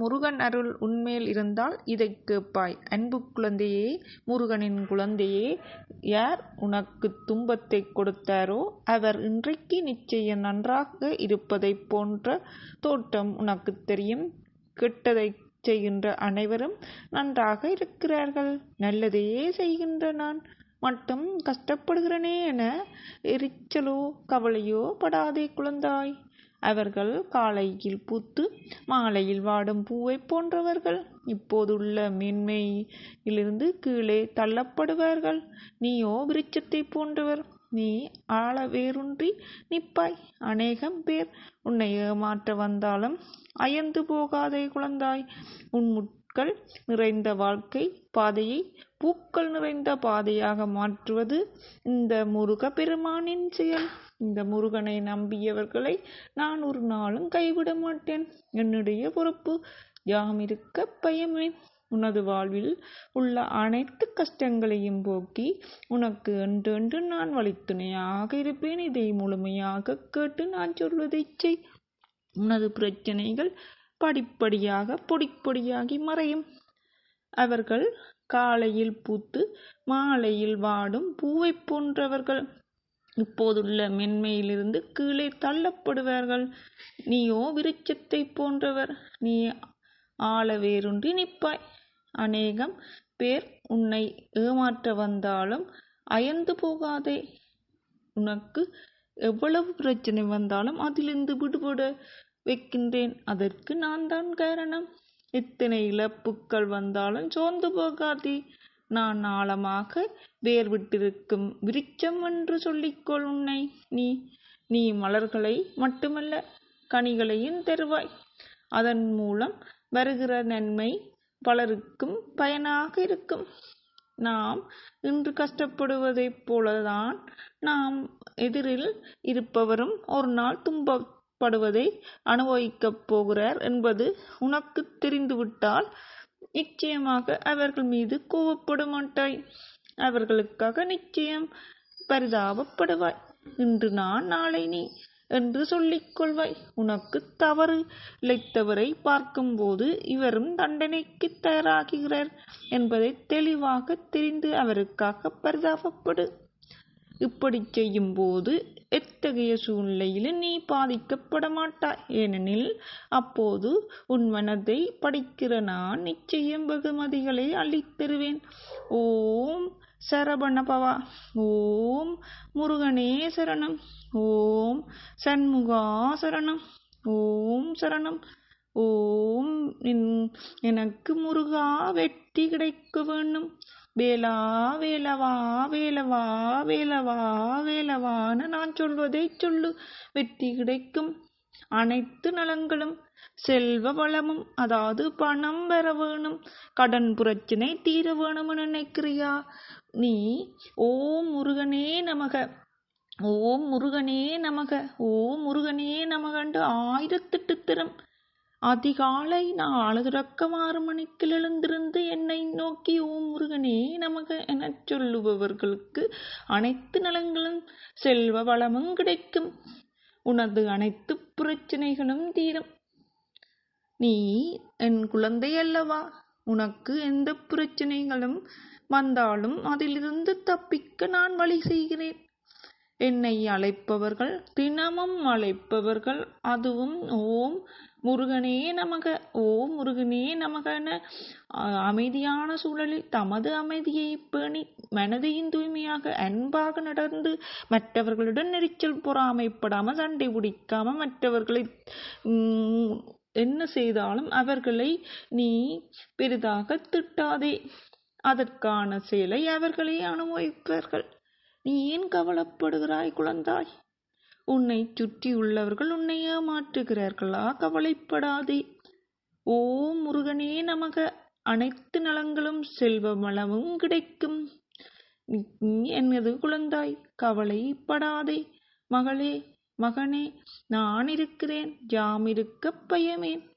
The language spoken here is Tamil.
முருகன் அருள் உன்மேல் இருந்தால் இதைக் கேட்பாய். அன்பு குழந்தையே முருகனின் குழந்தையே யார் உனக்குத் துன்பத்தைக் கொடுத்தாரோ அவர் இன்றைக்கு நிச்சயம் நன்றாக இருப்பதைப் போன்ற தோற்றம் உனக்கு தெரியும். கெட்டதைச் செய்கின்ற அனைவரும் நன்றாக இருக்கிறார்கள். நல்லதையே செய்கின்ற நான் மட்டும் கஷ்டப்படுகிறேனே என எரிச்சலோ கவலையோ படாதே குழந்தாய். அவர்கள் காலையில் பூத்து மாலையில் வாடும் பூவைப் போன்றவர்கள். இப்போதுள்ள மேன்மையிலிருந்து கீழே தள்ளப்படுவார்கள். நீயோ விருட்சத்தைப் போன்றவர். நீ ஆழ வேரூன்றி நிற்பாய். அநேகம் பேர் உன்னை ஏமாற்ற வந்தாலும் அயர்ந்து போகாதே குழந்தாய். உன் பூக்கள் நிறைந்த வாழ்க்கை பாதையை பூக்கள் நிறைந்த பாதையாக மாற்றுவது இந்த முருக பெருமானின் செயல். இந்த முருகனை நம்பியவர்களை நான் ஒரு நாளும் கைவிட மாட்டேன். என்னுடைய பொறுப்பு யாமிருக்க பயமே உனது வாழ்வில் உள்ள அனைத்து கஷ்டங்களையும் போக்கி உனக்கு என்றென்று நான் வழித்துணையாக இருப்பேன். இதை முழுமையாக கேட்டு நான் சொல்வதை செய். உனது பிரச்சனைகள் படிப்படியாக பொடிப்பொடியாகி மறையும். அவர்கள் காலையில் பூத்து மாலையில் வாடும் பூவைப் போன்றவர்கள். இப்போதுள்ள மென்மையிலிருந்து கீழே தள்ளப்படுவார்கள். நீயோ விருட்சத்தைப் போன்றவர். நீ ஆள வேரூன்றி நிற்பாய். அநேகம் பேர் உன்னை ஏமாற்ற வந்தாலும் அயர்ந்து போகாதே. உனக்கு எவ்வளவு பிரச்சனை வந்தாலும் அதிலிருந்து விடுபட வைக்கின்றேன். அதற்கு நான்தான் காரணம். எத்தனை இழப்புக்கள் வந்தாலும் சோர்ந்து போகாதே. நான் ஆழமாக வேர் விட்டிருக்கும் விருட்சம் என்று சொல்லிக்கொள் உன்னை நீ. நீ மலர்களை மட்டுமல்ல கனிகளையும் தருவாய். அதன் மூலம் வருகிற நன்மை பலருக்கும் பயனாக இருக்கும். நாம் இன்று கஷ்டப்படுவதைப் போலதான் நாம் எதிரில் இருப்பவரும் ஒரு நாள் துன்ப படுவதை அனுபவிக்கப் போகிறார் என்பது உனக்குத் தெரிந்துவிட்டால் நிச்சயமாக அவர்கள் மீது கோபப்படமாட்டாய் அவர்களுக்காக நிச்சயம் பரிதாபப்படுவாய். இன்று நான் நாளை நீ என்று சொல்லிக் கொள்வாய். உனக்குத் தவறு இழைத்தவரைப் பார்க்கும்போது இவரும் தண்டனைக்குத் தயாராகிறார் என்பதைத் தெளிவாகத் தெரிந்து அவருக்காகப் பரிதாபப்படு. இப்படி செய்யும்போது எத்தகைய சூழ்நிலையிலும் நீ பாதிக்கப்பட மாட்டாய். ஏனெனில் அப்போது உன் மனதை படிக்கிற நான் நிச்சயம் வெகுமதிகளை அள்ளித்தருவேன் ஓம் சரபணபவா ஓம் முருகனே சரணம். ஓம் சண்முகா சரணம். ஓம் சரணம். ஓம் எனக்கு முருகா வெற்றி கிடைக்க வேணும். வேலா வேலவா வேலவா வேலவா வேலவான்னு நான் சொல்வதை சொல்லு. வெற்றி கிடைக்கும். அனைத்து நலங்களும் செல்வ வளமும் அதாவது பணம் வர வேணும். கடன் பிரச்சனை தீர வேணும்னு நினைக்கிறியா? நீ ஓம் முருகனே நமக ஓம் முருகனே நமக ஓம் முருகனே நமகண்டு ஆயிரத்தெட்டு திறம் அதிகாலை நான் தொடக்கம் ஆறு மணிக்கு எழுந்திருந்து என்னை நோக்கி ஓ முருகனே நமக எனச் சொல்லுபவர்களுக்கு அனைத்து நலங்களும் செல்வ வளமும் கிடைக்கும். உனது அனைத்து பிரச்சனைகளும் தீரும். நீ என் குழந்தை அல்லவா? உனக்கு எந்த பிரச்சனைகளும் வந்தாலும் அதிலிருந்து தப்பிக்க நான் வழி செய்கிறேன். என்னை அழைப்பவர்கள் தினமும் அழைப்பவர்கள் அதுவும் ஓம் முருகனே நமக ஓம் முருகனே நமகென அமைதியான சூழலில் தமது அமைதியை பேணி மனதையும் தூய்மையாக அன்பாக நடந்து மற்றவர்களுடன் நெரிச்சல் பொறாமைப்படாமல் சண்டை பிடிக்காம மற்றவர்களை என்ன செய்தாலும் அவர்களை நீ பெரிதாக திட்டாதே. அதற்கான செயலை அவர்களே அனுபவிப்பார்கள். நீ ஏன் கவலைப்படுகிறாய் குழந்தாய்? உன்னைச் சுற்றியுள்ளவர்கள் உன்னை ஏமாற்றுகிறார்களா? கவலைப்படாதே. ஓம் முருகனே நமக அனைத்து நலங்களும் செல்வ வளமும் கிடைக்கும். எனது குழந்தாய் கவலைப்படாதே. மகளே மகனே நான் இருக்கிறேன். யாமிருக்கப் பயமேன்?